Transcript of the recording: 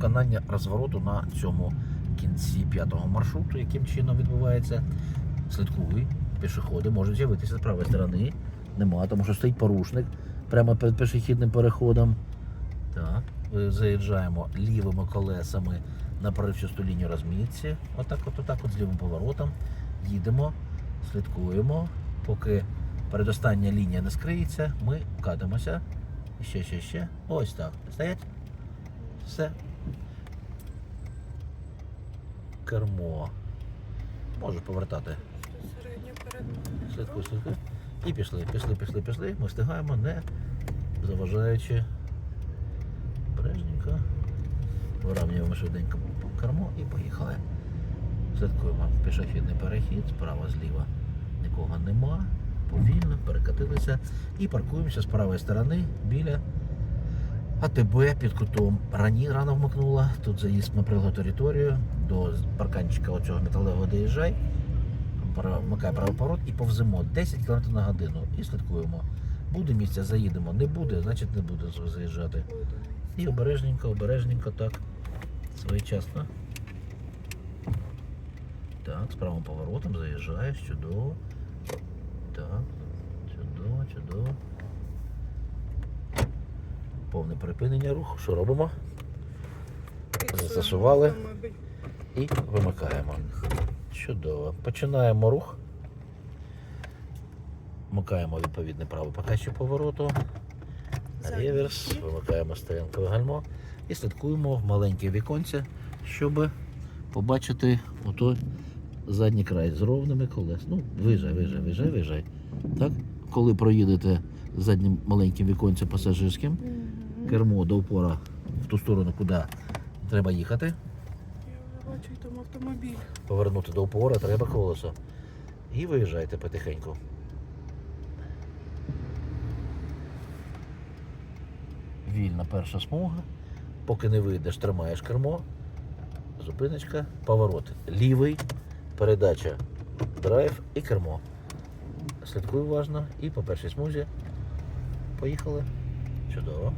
виконання розвороту на цьому кінці п'ятого маршруту, яким чином відбувається. Слідкуй, пішоходи можуть з'явитися з правої сторони. Нема, тому що стоїть порушник прямо перед пішохідним переходом. Так, е, заїжджаємо лівими колесами на проривчасту лінію розмітці. Отак, от, отак, от з лівим поворотом. Їдемо, слідкуємо. Поки передостання лінія не скриється, ми катимося. Ще, ще, ще. Ось так. Стоять. Все. Кермо. Можу повертати. Слідкуй, слідкуй. І пішли, пішли, пішли, пішли. Ми встигаємо, не заважаючи бережненько. Виравнюємо швиденько кермо і поїхали. Слідкуємо пішохідний перехід, справа зліва нікого нема. Повільно перекатилися і паркуємося з правої сторони біля АТБ під кутом. Рані рано вмикнула. Тут заїзд на прилегу територію до парканчика оцього металевого доїжджай. Вмикає правий поворот і повземо 10 км на годину і слідкуємо. Буде місця, заїдемо. Не буде, значить не буде заїжджати. І обережненько, обережненько, так. Своєчасно. Так, з правим поворотом заїжджаєш, чудово. Так, чудово, чудово. Повне припинення руху. Що робимо? Застосували. І вимикаємо. Чудово. Починаємо рух. Вмикаємо відповідне право показчик повороту. Реверс, вимикаємо стоянкове гальмо і слідкуємо в маленьке віконце, щоб побачити отой задній край з ровними колес. Ну, виїжджай, виїжджай, виїжджай, виїжджай. Так? Коли проїдете заднім маленьким віконцем пасажирським, кермо до упора в ту сторону, куди треба їхати. Я бачу там автомобіль. Повернути до упора треба колесо. І виїжджайте потихеньку. Вільна перша смуга. Поки не вийдеш, тримаєш кермо. Зупиночка, поворот. Лівий, передача, драйв і кермо. Слідкуй уважно і по першій смузі. Поїхали. Чудово.